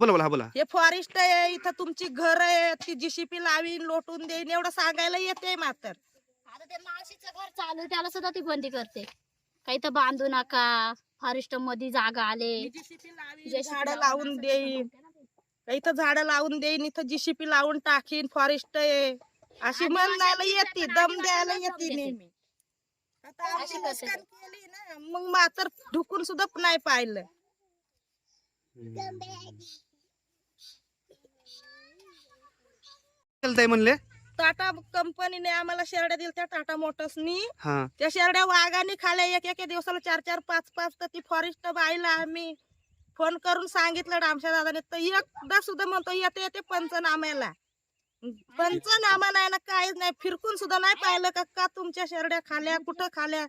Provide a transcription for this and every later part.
बोला बोला हा बोला. हे फॉरेस्ट आहे इथं तुमची घर आहे ती जीसीपी लावीन लोटून देईन एवढं सांगायला येते मात्र. आता ते मावशीचं घर चालू आहे, त्याला सुद्धा ती बंदी करते. काही तर बांधू नका फॉरेस्टमध्ये जागा आले. झाड लावून देईन. इथं झाड लावून देईन इथं जीसीपी लावून टाकीन फॉरेस्ट आहे. अशी म्हणायला येते दम द्यायला येते नेहमी. आता आमची अशी करते. नुकसान केली ना मग मात्र ढुकून सुद्धा नाही पाहिलं. ताई म्हणले? टाटा कंपनीने आम्हाला शेरड्या दिल्या त्या टाटा मोटर्सनी. हा. त्या शेरड्या वाघाने खाल्या एक एक दिवसाला चार चार पाच पाच. तर ती फॉरेस्ट बाईला आम्ही फोन करून सांगितलं आमच्या दादाने. तर एकदा सुद्धा म्हणतो येते येते पंचनाम्याला. पंचनामा नाही ना काहीच नाही. फिरकून सुद्धा नाही पाहिलं का का तुमच्या शेरड्या खाल्या कुठं खाल्या?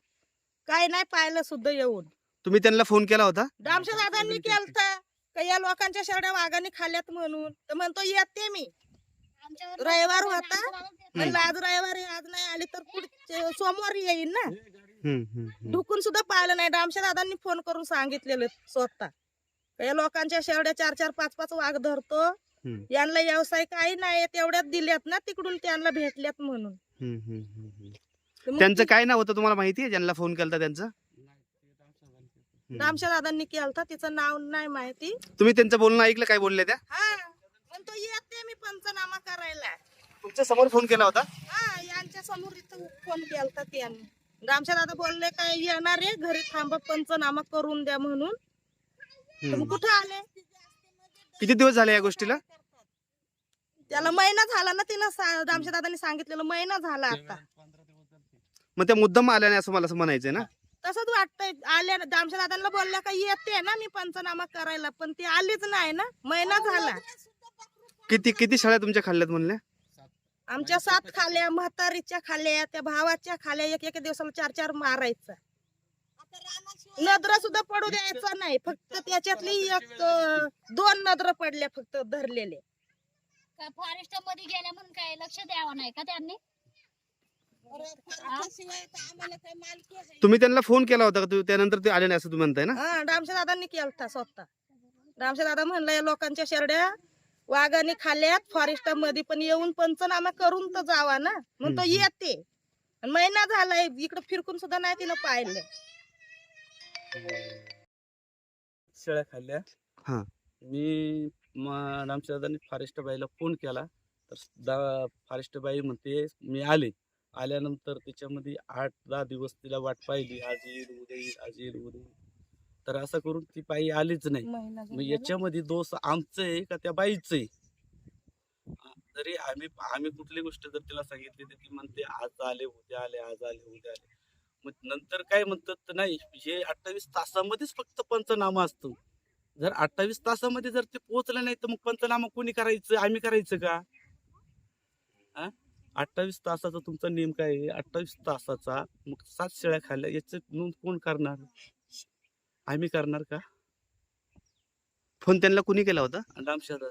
काय नाही पाहिलं सुद्धा येऊन. तुम्ही त्यांना फोन केला होता? आमच्या दादांनी केलत. का या लोकांच्या शेरड्या वाघाने खाल्यात म्हणून? तर म्हणतो येते मी. रविवार होता. म्हणलं आज रविवारी आज नाही आली तर पुढचे सोमवारी येईन ना. हम्म, हम्म, हम्म. ढुकून सुद्धा पाहिलं नाही. आमच्या दादांनी फोन करून सांगितलेलं स्वतः. या लोकांच्या शेवड्या चार चार पाच पाच वाघ धरतो. यांना व्यवसाय काही नाही तेवढ्यात दिल्यात ना तिकडून त्यांना भेटल्यात म्हणून. हम्म, हम्म, हम्म, हम्म. तर मग त्यांचं काय नाव होतं तुम्हाला माहिती आहे ज्यांना फोन केला त्यांचं? हम्म. आमच्या दादांनी केलता तिचं नाव नाही माहिती. तुम्ही त्यांचं बोलणं ऐकलं काय बोलले त्या? हा. म्हणतो येते मी पंचनामा करायला. तुमच्यासमोर फोन केला होता? हा यांच्या समोर इथं फोन केलता त्यांनी. दादा बोलले काय येणार आहे? घरी थांबा पंचनामा करून द्या म्हणून. तर हम्म. मग कुठं आले? किती दिवस झाले या गोष्टीला? त्याला महिना झाला ना तिनं सा- आमच्या दादांनी सांगितलेलं महिना झाला आता. मग त्या मुद्दाम आल्या नाही असं मला असं म्हणायचंय ना? तसंच वाटतंय आल्या आमच्या दादांना बोलल्या का येते ना मी पंचनामा करायला पण ती आलीच नाही ना महिना झाला. किती किती शाळा तुमच्या खाल्ल्यात म्हणले? आमच्या सात खाल्या म्हातारीच्या खाल्या त्या भावाच्या खाल्या एक एक दिवसाला चार चार मारायचं. नद्र सुद्धा पडू द्यायचं नाही फक्त त्याच्यातली एक दोन नद्र पडल्या फक्त धरलेले. फॉरेस्टमध्ये गेल्या म्हणून काय लक्ष द्यावं नाही का त्यांनी? तुम्ही त्यांना फोन केला होता का? तू- त्यानंतर ते आले नाही असं तुम्ही म्हणताय ना? हा रामच्या दादांनी केलता स्वतः. रामच्या दादा म्हणलं या लोकांच्या शेरड्या वाघाने खाल्यात फॉरेस्टमध्ये पण येऊन पंचनामा करून तर जावा ना. मग तो. येते. आणि महिना झालाय इकडे फिरकून सुद्धा नाही तिनं पाहिलं. शेळ्या खाल्ल्या. हा. मी दादांनी फॉरेस्ट बाईला फोन केला. तर दा फॉरेस्ट बाई म्हणते मी आले. आल्यानंतर त्याच्यामध्ये आठ दहा दिवस तिला वाट पाहिली. आज येईल उद्या येईल आज येईल उद्या येईल. तर असं करून ती बाई आलीच नाही. मग. याच्यामध्ये दोष आमचं आहे का त्या बाईचं आहे? जरी आम्ही आम्ही कुठली गोष्ट जर तिला सांगितली तर ती म्हणते आज आले उद्या आले आज आले उद्या आले. मग नंतर काय म्हणतात तर नाही हे अठ्ठावीस तासामध्येच फक्त पंचनामा असतो. जर अठ्ठावीस तासामध्ये जर ते पोहोचलं नाही तर मग पंचनामा कोणी करायचं? आम्ही करायचं का? हा अठ्ठावीस तासाचा तुमचा नेम काय आहे. अठ्ठावीस तासाचा मग सात शेळ्या खाल्ल्या याचं नोंद कोण करणार? आम्ही करणार का? फोन त्यांना कुणी केला होता? रामशेदा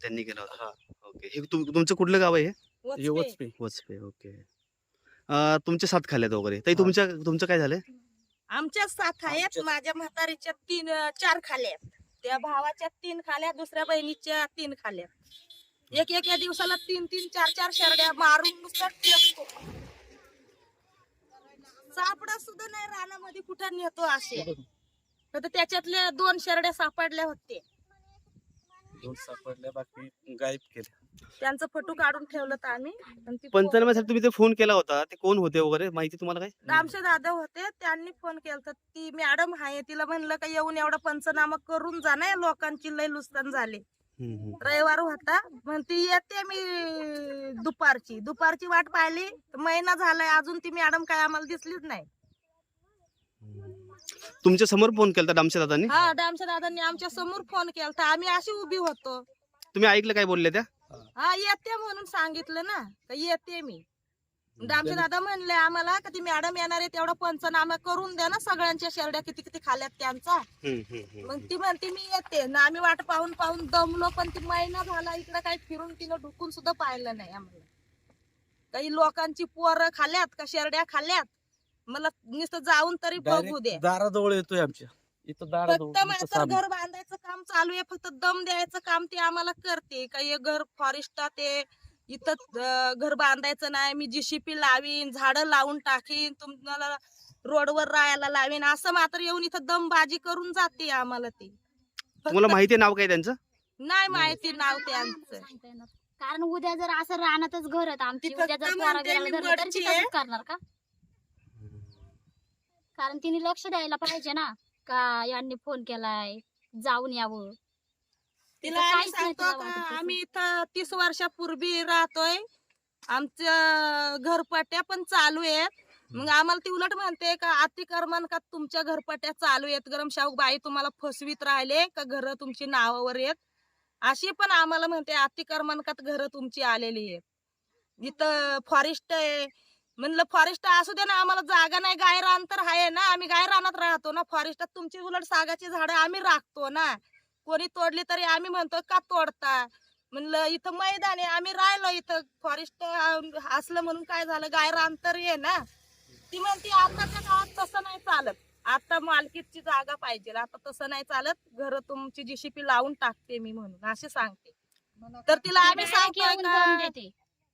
त्यांनी केला होता. हा. ओके. हे तुम- तुमचं कुठलं गाव आहे हे? हे वचपे. ओके. अं, तुमचे सात खाल्ल्यात वगैरे. ताई हा. तुमच्या तुमचं काय झालंय? आमच्या सात आहेत. आमच्या- माझ्या म्हातारीच्या तीन अं, चार खाल्या आहेत. त्या भावाच्या तीन खाल्या दुसऱ्या बहिणीच्या तीन खाल्या एक एक या दिवसाला तीन तीन चार चार शेरड्या मारून नुसतं टेकतो सापडा सुद्धा नाही रानामध्ये कुठं नेतो असे. तर त्याच्यातल्या दोन शेरड्या सापडल्या होते दोन सापडल्या बाकी गायब केल्या. त्यांचं फोटो काढून ठेवलं तर आम्ही. आणि ती पंचनाम्यासाठी तुम्ही ते फोन केला होता. ते कोण होते वगैरे? माहिती तुम्हाला काय? आमचे दादा होते. त्यांनी फोन केला तर ती मॅडम आहे. तिला म्हणलं का येऊन एवढा पंचनामा करून जा ना या लोकांची. लय नुकसान झाले. हम्म, हम्म. रविवार होता. म्हणते येते मी दुपारची. दुपारची वाट पाहिली. तर महिना झालाय. अजून ती मॅडम काय आम्हाला दिसलीच नाही. तुमच्यासमोर फोन केला डामशा दादांनी? हा आमच्या दादांनी आमच्यासमोर फोन केला तर आम्ही अशी उभी होतो. तुम्ही ऐकलं काय बोलले त्या? हा येते म्हणून सांगितलं ना. का येते मी. आमचे दादा म्हणले आम्हाला का ती मॅडम येणार आहे तेवढा पंचनामा करून द्या ना सगळ्यांच्या शेरड्या किती किती खाल्यात त्यांचा. मग ती म्हणते मी येते. ना आम्ही वाट पाहून पाहून दमलो पण ती महिना झाला इकडे काही फिरून तिनं ढुकून सुद्धा पाहिलं नाही आम्हाला. काही लोकांची पोरं खाल्यात का शेरड्या खाल्यात मला नुसतं जाऊन तरी बघू दे. दाराजवळ येतोय आमच्या. इथं फक्त साबण. घर बांधायचं काम चालू आहे फक्त दम द्यायचं काम ते आम्हाला करते. का हे घर फॉरेस्टात ते इथं अं, घर बांधायचं नाही मी जीसीपी लावीन झाडं लावून टाकीन तुम्हाला रोडवर राहायला लावीन असं मात्र येऊन इथं दमबाजी करून जाते आम्हाला ते. तुम्हाला फक्त माहिती आहे नाव काय त्यांचं? नाही माहिती नाव त्यांचं. कारण उद्या जर असं रानातच घर आहेत आमची ती उद्या फक्त जर पोरा मी तर आहे. करणार का? कारण तिने लक्ष द्यायला पाहिजे ना का यांनी फोन केलाय जाऊन यावं. तिला इथं आम्ही काहीच नाही सांगतो तिला का वाटत तसं. आम्ही इथं तीस वर्षापूर्वी राहतोय आमच्या घरपट्ट्या पण चालू आहेत. मग आम्हाला ती उलट म्हणते का अतिक्रमण का तुमच्या घरपट्ट्या चालू आहेत? गरम शाहू बाई तुम्हाला फसवीत राहिले का घर तुमची नावावर आहेत? अशी पण आम्हाला म्हणते अतिक्रमण का घर तुमची आलेली आहेत? इथं फॉरेस्ट आहे म्हणलं फॉरेस्ट असू दे ना आम्हाला जागा नाही गाय रान तर आहे ना आम्ही गाय रानात राहतो ना फॉरेस्टात तुमची उलट सागाची झाडं आम्ही राखतो ना कोणी तोडली तरी आम्ही म्हणतो का तोडता? म्हणलं इथं मैदान आहे आम्ही राहिलो इथं फॉरेस्ट असलं म्हणून काय झालं गाय रान तर आहे ना. ती म्हणते आताच्या काळात तसं नाही चालत आता मालकीची जागा पाहिजे आता तसं नाही चालत घर तुमची जीसीपी लावून टाकते मी म्हणून असे सांगते. तर तिला आम्ही direct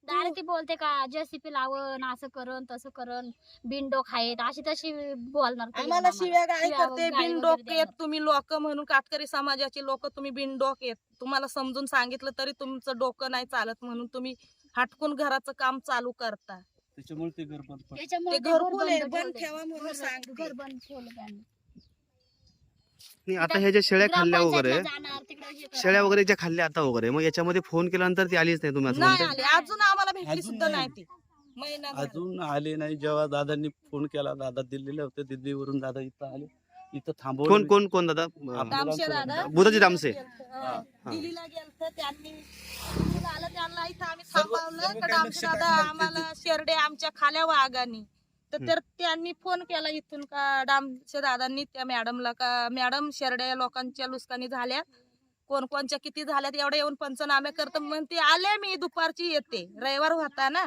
डायरेक्ट ती बोलते का जेसीपी लावण असं करण तसं करण बिनडोक आहेत अशी तशी बोलणार आम्हाला. शिव्या गाय शिव्या करते गाळी बिनडोक वगैरे येत. तुम्ही लोक म्हणून कातकरी समाजाचे लोक तुम्ही बिनडोक येत तुम्हाला समजून सांगितलं तरी तुमचं डोकं नाही चालत म्हणून तुम्ही हटकून घराचं काम चालू करता त्याच्यामुळे ते घर बंद पडलं. त्याच्यामुळे ते ते घरकुल घर आहे, बंद. ठेवा म्हणून घर- सांगते. घर बंद ठेवलं त्यांनी. नाही, आता ह्या ज्या शेळ्या खाल्ल्या वगैरे हे. शेळ्या वगैरे ज्या खाल्ल्या आता वगैरे मग याच्यामध्ये फोन केल्यानंतर ती आलीच नाही तुम्ही असं नाही म्हणताय आले अजून आम्हाला भेटली अजून सुद्धा नाही. ती महिना झाला. अजून आले नाही जेव्हा दादांनी फोन केला दादा दिल्लीला होते दिल्लीवरून दादा इथं आले इथं थांबवलं कोण. कोण कोण दादा दामशे बुधाजी दामशे. हा. दिल्लीला गेलत त्यांनी दिल्लीला आलं त्यांना इथं आम्ही सर्व- थांबवलं सर्व का काही दामशे लक्ष दादा टाकलं. आम्हाला शेरडे आमच्या खाल्या वाघानी तर. तर त्यांनी फोन केला इथून का दामशे दादांनी त्या मॅडमला का मॅडम शेरड्या लोकांच्या लुसकानी झाल्या. कोण कोणच्या किती झाल्यात एवढे येऊन पंचनामे करत. म्हणते आले मी दुपारची येते. रविवार होता ना.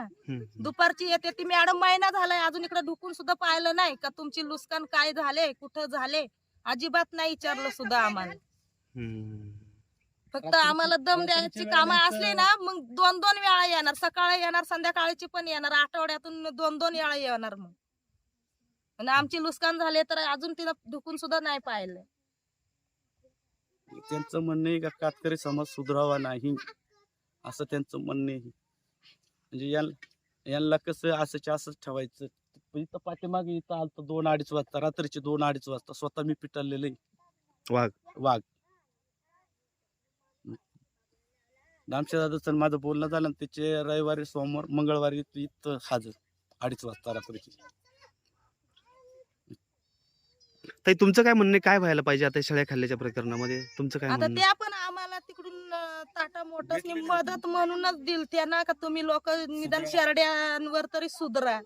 दुपारची येते ती मॅडम महिना झालाय. अजून इकडे ढुकून सुद्धा पाहिलं नाही. का तुमची लुस्कान काय झाले? कुठं झाले? अजिबात नाही विचारलं सुद्धा आम्हाला. फक्त आम्हाला दम द्यायची कामं असली ना मग दोन दोन वेळा येणार. सकाळी येणार संध्याकाळची पण येणार. आठवड्यातून दोन दोन वेळा येणार मग. आणि आमची लुस्कान झाले तर अजून तिला ढुकून सुद्धा नाही पाहिलं. त्यांचं म्हणणं आहे का कातकरी समाज सुधरावा नाही. असं त्यांचं म्हणणं आहे. म्हणजे यांना कसं असंच असंच ठेवायचं. इथं पाठीमागे इथं आलतं दोन अडीच वाजता. रात्रीचे दोन अडीच वाजता स्वतः मी पिटाळलेलं वाघ. वाघ. दामशे दादाचं माझं बोलणं झालं आणि त्याचे रविवारी सोमवार मंगळवारी इथं- इथं हजर अडीच वाजता रात्रीची. ताई तुमचं काय म्हणणं? काय व्हायला पाहिजे आता शेळ्या खाल्ल्याच्या प्रकरणामध्ये? तुमचं काय आता म्हणणं? त्या पण आम्हाला तिकडून अं, मोटर्सनी भेटलेली मदत म्हणूनच दिल त्या ना का तुम्ही लोक निदान शेरड्यांवर तरी सुधरा.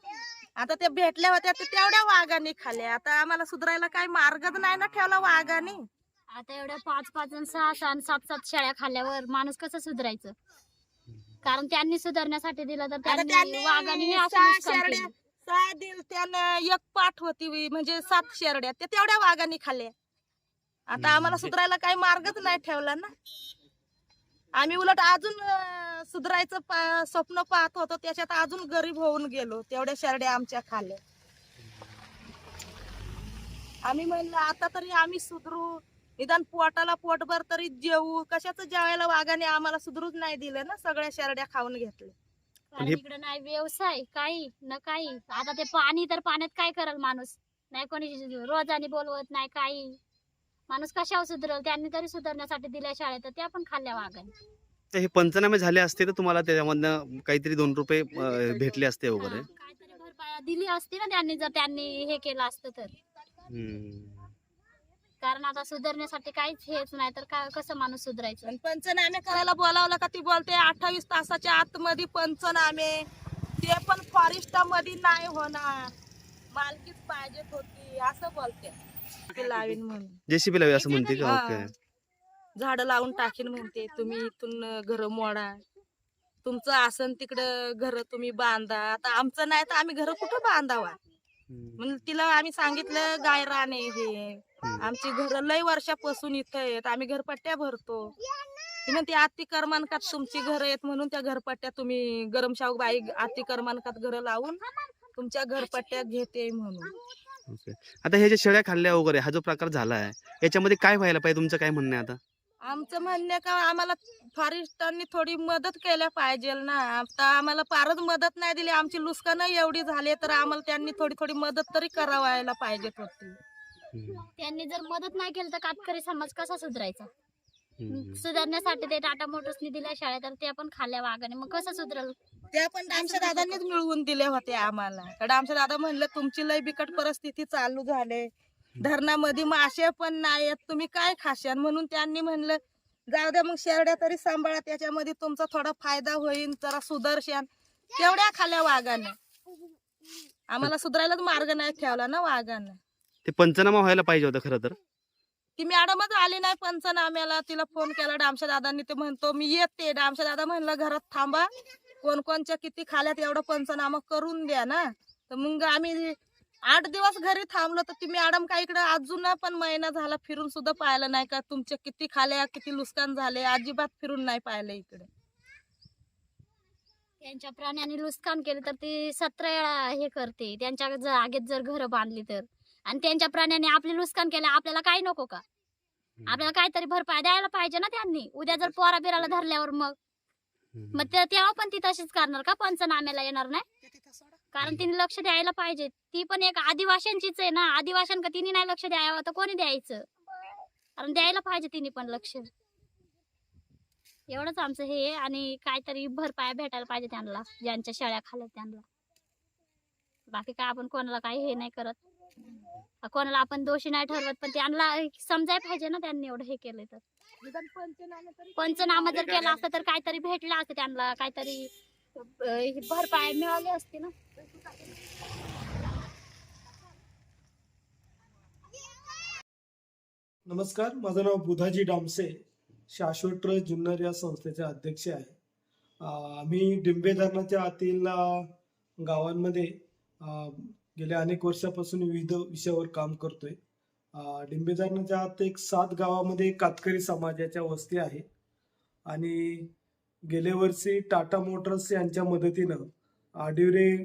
आता त्या भेटल्या होत्या ते तेवढ्या वाघाने खाल्ल्या आता आम्हाला सुधरायला काही मार्गच नाही ना ठेवला वाघाने. आता एवढ्या पाच पाच आणि सहा सहा आणि सात सात शेळ्या खाल्ल्यावर माणूस कसं सुधारायचं? कारण त्यांनी सुधारण्यासाठी दिलं तर आता त्यांनी त्यांनी वाघाने असं सहा नुकसान शेरड्या केलं. सहा दिल त्यानं एक पाठ होती वी, म्हणजे सात शेरड्या. त्या तेवढ्या वाघाने खाल्ल्या. आता आम्हाला सुधरायला काही मार्गच नाही ठेवला ना. आम्ही उलट अजून अं, सुधरायचं पा- स्वप्न पाहत होतो त्याच्यात अजून गरीब होऊन गेलो तेवढ्या शेरड्या आमच्या खाल्ल्या आम्ही म्हणलं आता तरी आम्ही सुधरू. निदान पोटाला पोटभर तरी जेवू कशाचं जेवायला वाघाने आम्हाला सुधरूच नाही दिलं ना सगळ्या शेरड्या खाऊन कारण हे- इकडे नाही व्यवसाय काही न काही. आता ते पाणी तर पाण्यात काय करल माणूस? नाही कोणी रोजाने बोलवत नाही काही. माणूस कशावर सुधरल? त्यांनी तरी सुधारण्यासाठी दिल्या शाळेत तर त्या पण खाल्ल्या वाघाने. तर हे पंचनामे झाले असते तर तुम्हाला त्याच्यामधनं काहीतरी दोन रुपये अं, भेटले असते वगैरे. हा, काहीतरी भरपाई दिली असती ना त्यांनी जर त्यांनी हे केलं असतं तर. हम्म. कारण आता सुधारण्यासाठी काहीच हेच नाही तर का कसं माणूस सुधारायचं? आणि पंचनामे करायला बोलावलं का ती बोलते अठ्ठावीस तासाच्या आतमध्ये पंचनामे. ते पण फॉरेस्टमध्ये नाही होणार. मालकीच पाहिजेत होती असं बोलते. ते लावीन म्हणून. जेसीबी लावी असं म्हणते का. ओके. झाड लावून टाकीन म्हणते तुम्ही इथून घर मोडा. तुमचं आसन तिकडं घर तुम्ही बांधा. आता आमचं नाही तर आम्ही घर कुठं बांधावा. म्हणून तिला आम्ही सांगितलं गाय राणे हे. आमची घर लय वर्षापासून इथं आहेत. आम्ही घरपट्ट्या भरतो. ती म्हणते आती करमानकात तुमची घर आहेत म्हणून त्या घरपट्ट्या तुम्ही गरम शाहू बाई आती करमानकात घर लावून तुमच्या घरपट्ट्या घेते म्हणून. आता हे जे शेळ्या खाल्ल्या वगैरे हा जो प्रकार झाला आहे याच्यामध्ये काय व्हायला पाहिजे? तुमचं काय म्हणणं आहे आता? आमचं म्हणणं का आम्हाला फॉरेस्टांनी थोडी मदत केल्या पाहिजे ना. आता आम्हाला फारच मदत नाही दिली. आमची लुस्कानं एवढी झाली तर आम्हाला त्यांनी थोडी थोडी मदत तरी करावायला पाहिजेत होती. त्यांनी जर मदत नाही केली तर कातकरी समाज कसा सुधारायचा. सुधारण्यासाठी ते टाटा मोटर्सनी दिल्या शाळेत तर ते पण खाल्ल्या वाघाने. मग कसं सुधरल? त्या पण आमच्या दादांनीच मिळवून दिले होते आम्हाला. कारण आमच्या दादा म्हणलं तुमची लय बिकट परिस्थिती चालू झाले. धरणामध्ये मासे पण नाहीत तुम्ही काय खाशान म्हणून त्यांनी म्हणलं जाऊ द्या मग शेरड्या तरी सांभाळा त्याच्यामध्ये तुमचा थोडा फायदा होईल जरा सुदर्शन तेवढ्या खाल्या वाघानं. आम्हाला सुधारायलाच मार्ग नाही ठेवला ना वाघानं. ते पंचनामा व्हायला पाहिजे होतं खरं तर. ती मॅडमच आली नाही पंचनाम्याला. तिला फोन केला डामशा दादांनी. ते म्हणतो मी येते. डामशा दादा म्हणलं घरात थांबा. कोण कोणच्या किती खाल्यात एवढं पंचनामा करून द्या ना. तर मग आम्ही आठ दिवस घरी थांबलो तर ती मॅडम काय इकडे अजून पण महिना झाला फिरून सुद्धा पाहिलं नाही का? तुमच्या किती खाल्या किती नुकसान झाले अजिबात फिरून नाही पाहिलं इकडे. त्यांच्या प्राण्यांनी नुकसान केलं तर ती सतरा वेळा हे करते. त्यांच्या जागेत जर घरं बांधली तर. आणि त्यांच्या प्राण्यांनी आपले नुकसान केलं आपल्याला काय नको का? आपल्याला काहीतरी भरपाई द्यायला पाहिजे ना त्यांनी. उद्या जर पोरा बिराला धरल्यावर मग. मग ते- तेव्हा पण ती तशीच करणार का? पंचनाम्याला येणार नाही? कारण तिने लक्ष द्यायला पाहिजे. ती पण एक आदिवासींचीच आहे ना. आदिवासींका तिने नाही लक्ष द्यावं? तर कोणी द्यायचं? कारण द्यायला पाहिजे तिने पण लक्ष. एवढंच आमचं हे आणि काहीतरी भरपाया भेटायला पाहिजे त्यांना ज्यांच्या शेळ्या खाल्ल्या त्यांना. बाकी काय आपण कोणाला काही हे नाही करत. कोणाला आपण दोषी नाही ठरवत पण त्यांना समजायला पाहिजे ना त्यांनी एवढं हे केलं तर. पंचनामा जर केला असतं तर काहीतरी भेटलं असतं त्यांना काहीतरी अं, मिळाली असते ना. नमस्कार माझं नाव बुधाजी डामसे शाश्वत ट्रस्ट जुन्नर या संस्थेचे अध्यक्ष आहे. आम्ही डिंबे धरणाच्या आतील गावांमध्ये गेल्या अनेक वर्षापासून विविध विषयावर काम करतोय. डिंबे धरणाच्या आत एक सात गावामध्ये कातकरी समाजाच्या वस्ती आहे. आणि गेल्या वर्षी टाटा मोटर्स यांच्या मदतीनं आडिवरे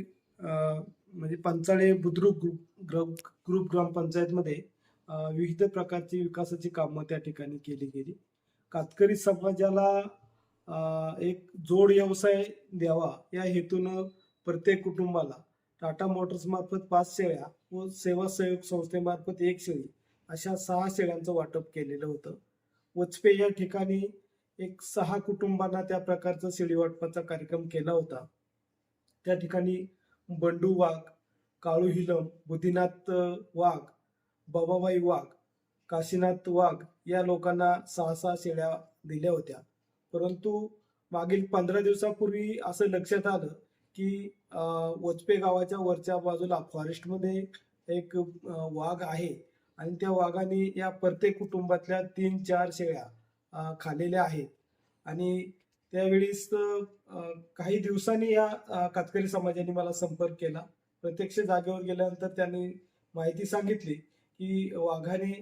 म्हणजे Panchale Budruk group group group ग्रामपंचायतमध्ये विविध प्रकारची विकासाची कामं त्या ठिकाणी केली गेली. कातकरी समाजाला एक जोड व्यवसाय द्यावा या हेतूनं प्रत्येक कुटुंबाला टाटा मोटर्स मार्फत पाच शेळ्या व सेवा सहयोग संस्थेमार्फत एक शेळी अशा सहा शेळ्यांचं वाटप केलेलं होतं. वचपे या ठिकाणी एक सहा कुटुंबांना त्या प्रकारचा शिडी वाटपाचा कार्यक्रम केला होता. त्या ठिकाणी बंडू वाघ काळू हिलम बुद्धिनाथ वाघ बाबाबाई वाघ काशीनाथ वाघ या लोकांना सहा सहा शेळ्या दिल्या होत्या. परंतु मागील पंधरा दिवसापूर्वी असं लक्षात आलं की वचपे गावाच्या वरच्या बाजूला फॉरेस्टमध्ये एक वाघ आहे. आणि त्या वाघाने या प्रत्येक कुटुंबातल्या तीन चार शेळ्या खाल्लेल्या आहेत. आणि त्यावेळीस काही दिवसांनी या कातकरी समाजाने मला संपर्क केला. प्रत्यक्ष जागेवर गेल्यानंतर त्यांनी माहिती सांगितली की वाघाने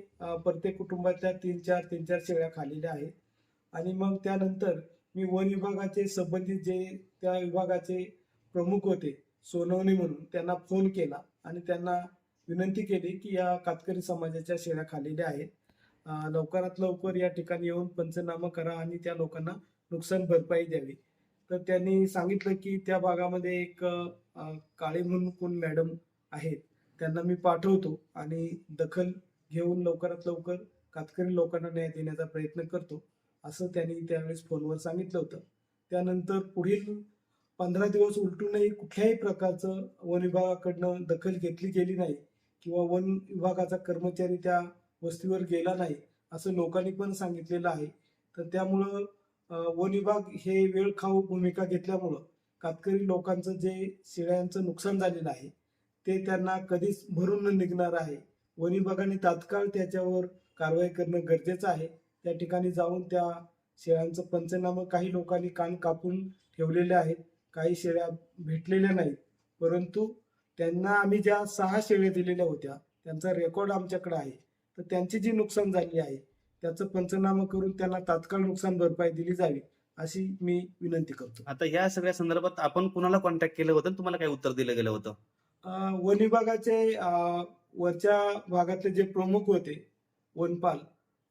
प्रत्येक कुटुंबातल्या तीन चार तीन चार शेळ्या खाल्लेल्या आहेत. आणि मग त्यानंतर मी वन विभागाचे संबंधित जे त्या विभागाचे प्रमुख होते सोनवणे म्हणून त्यांना फोन केला. आणि त्यांना विनंती केली की या कातकरी समाजाच्या शेळ्या खाल्लेल्या आहेत. लवकरात लवकर या ठिकाणी येऊन पंचनामा करा आणि त्या लोकांना नुकसान भरपाई द्यावी. तर त्यांनी सांगितलं की त्या भागामध्ये एक काळे म्हणून कोण मॅडम आहेत त्यांना मी पाठवतो आणि दखल घेऊन लवकरात लवकर कातकरी लोकांना न्याय देण्याचा प्रयत्न करतो असं त्यांनी त्यावेळेस फोनवर सांगितलं होतं. त्यानंतर पुढील पंधरा दिवस उलटूनही कुठल्याही प्रकारचं वन विभागाकडनं दखल घेतली गेली नाही किंवा वन विभागाचा कर्मचारी त्या वस्तीवर गेला नाही असं लोकांनी पण सांगितलेलं आहे. तर त्यामुळं वन विभाग हे वेळ खाऊ भूमिका घेतल्यामुळं कातकरी लोकांचं जे शेळ्यांचं नुकसान झालेलं आहे ते त्यांना कधीच भरून न निघणार आहे. वन विभागाने तात्काळ त्याच्यावर कारवाई करणं गरजेचं आहे. त्या ठिकाणी जाऊन त्या शेळ्यांचं पंचनामं काही लोकांनी कान कापून ठेवलेले आहेत. काही शेळ्या भेटलेल्या नाहीत. परंतु त्यांना आम्ही ज्या सहा शेळ्या दिलेल्या होत्या त्यांचा रेकॉर्ड आमच्याकडे आहे. तर त्यांची जी नुकसान झाली आहे त्याचं पंचनामा करून त्यांना तात्काळ नुकसान भरपाई दिली जावी अशी मी विनंती करतो. आता या सगळ्या संदर्भात आपण कुणाला कॉन्टॅक्ट केलं होतं? आणि तुम्हाला काय उत्तर दिलं गेलं होतं? अं, वन विभागाचे अं, वरच्या भागातले जे प्रमुख होते वनपाल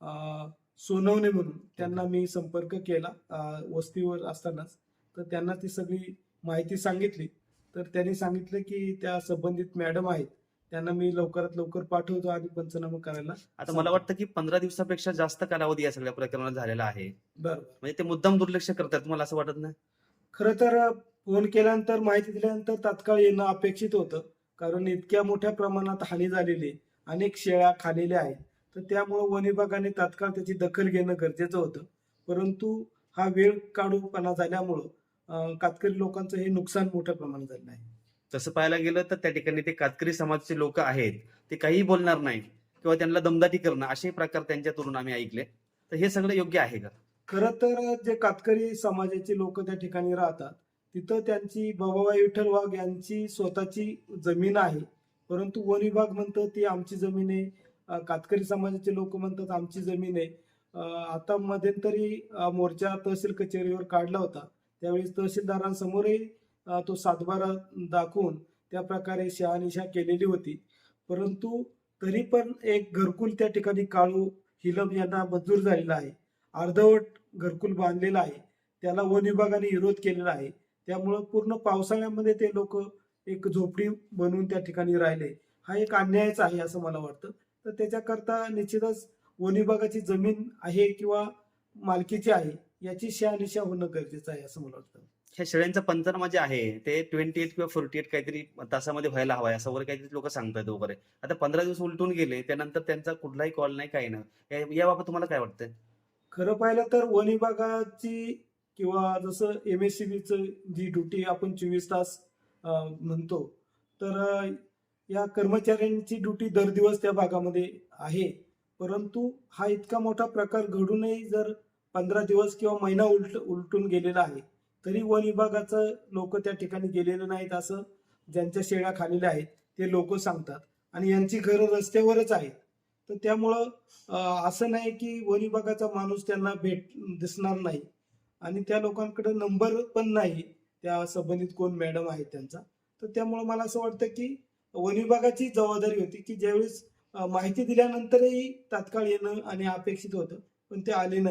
अं, सोनवणे म्हणून त्यांना मी संपर्क केला अं, वस्तीवर असतानाच. तर त्यांना ती सगळी माहिती सांगितली. तर त्यांनी सांगितलं की त्या संबंधित मॅडम आहेत त्यांना मी लवकरात लवकर पाठवतो आणि पंचनामा करायला. आता मला वाटतं की पंधरा दिवसापेक्षा जास्त कालावधी या सगळ्या प्रकरणात झालेला आहे. बरोबर. म्हणजे ते मुद्दाम दुर्लक्ष करतात तुम्हाला असं वाटत नाही? खरं तर फोन केल्यानंतर माहिती दिल्यानंतर तात्काळ येणं अपेक्षित होतं. कारण इतक्या मोठ्या प्रमाणात हानी झालेली. अनेक शेळ्या खालेल्या आहेत. तर त्यामुळं वन विभागाने तात्काळ त्याची दखल घेणं गरजेचं होतं. परंतु हा वेळ काढूपणा झाल्यामुळं कातकरी लोकांचं हे नुकसान मोठ्या प्रमाणात झालं आहे. तसं पाहायला गेलं तर त्या ठिकाणी ते कातकरी समाजाचे लोक आहेत ते काहीही बोलणार नाही किंवा त्यांना दमदाटी करणं असे प्रकार त्यांच्यातून आम्ही ऐकले. तर हे सगळं योग्य आहे का? खरं तर जे कातकरी समाजाचे लोक त्या ठिकाणी राहतात तिथं त्यांची बाबाबाई विठ्ठल वाघ यांची स्वतःची जमीन आहे. परंतु वन विभाग म्हणतं ती आमची जमीन आहे कातकरी समाजाचे लोक म्हणतात आमची जमीन आहे. आता मध्यंतरी मोर्चा तहसील कचेरीवर काढला होता. त्यावेळी तहसीलदारांसमोरही तो सातबारा दाखवून त्या प्रकारे शहानिशा केलेली होती. परंतु तरी पण एक घरकुल त्या ठिकाणी काळू हिलम यांना मंजूर झालेला आहे. अर्धवट घरकुल बांधलेला आहे. त्याला वन विभागाने विरोध केलेला आहे. त्यामुळं पूर्ण पावसाळ्यामध्ये ते लोक एक झोपडी बनवून त्या ठिकाणी राहिले. हा एक अन्यायच आहे असं मला वाटतं. तर त्याच्याकरता निश्चितच वन विभागाची जमीन आहे किंवा मालकीची आहे याची शहानिशा होणं गरजेचं आहे असं मला वाटतं. ह्या शेळ्यांचं पंचनामा जे आहे ते ट्वेंटी एट किंवा फोर्टी एट काहीतरी तासामध्ये व्हायला हवाय असं वगैरे काहीतरी लोक सांगतात वगैरे. आता पंधरा दिवस उलटून गेले त्यानंतर त्यांचा कुठलाही कॉल नाही काही नाही. याबाबत तुम्हाला काय वाटतंय? खरं पाहिलं तर वन विभागाची किंवा जसं एम एस सी बीचं जी ड्युटी आपण चोवीस तास म्हणतो. तर या कर्मचाऱ्यांची ड्युटी दर दिवस त्या भागामध्ये आहे. परंतु हा इतका मोठा प्रकार घडूनही जर पंधरा दिवस किंवा महिना उलट उलटून गेलेला आहे तरी वन विभागाचं लोक त्या ठिकाणी गेलेले नाहीत असं ज्यांच्या शेळ्या खालेल्या आहेत ते लोक सांगतात. आणि यांची घरं रस्त्यावरच आहेत. तर त्यामुळं असं नाही की वन विभागाचा माणूस त्यांना भेट दिसणार नाही. आणि त्या लोकांकडे नंबर पण नाही. त्या संबंधित कोण मॅडम आहेत त्यांचा. तर त्यामुळं मला असं वाटतं की वन विभागाची जबाबदारी होती की ज्यावेळेस माहिती दिल्यानंतरही तात्काळ येणं आणि अपेक्षित होतं पण ते आले नाही.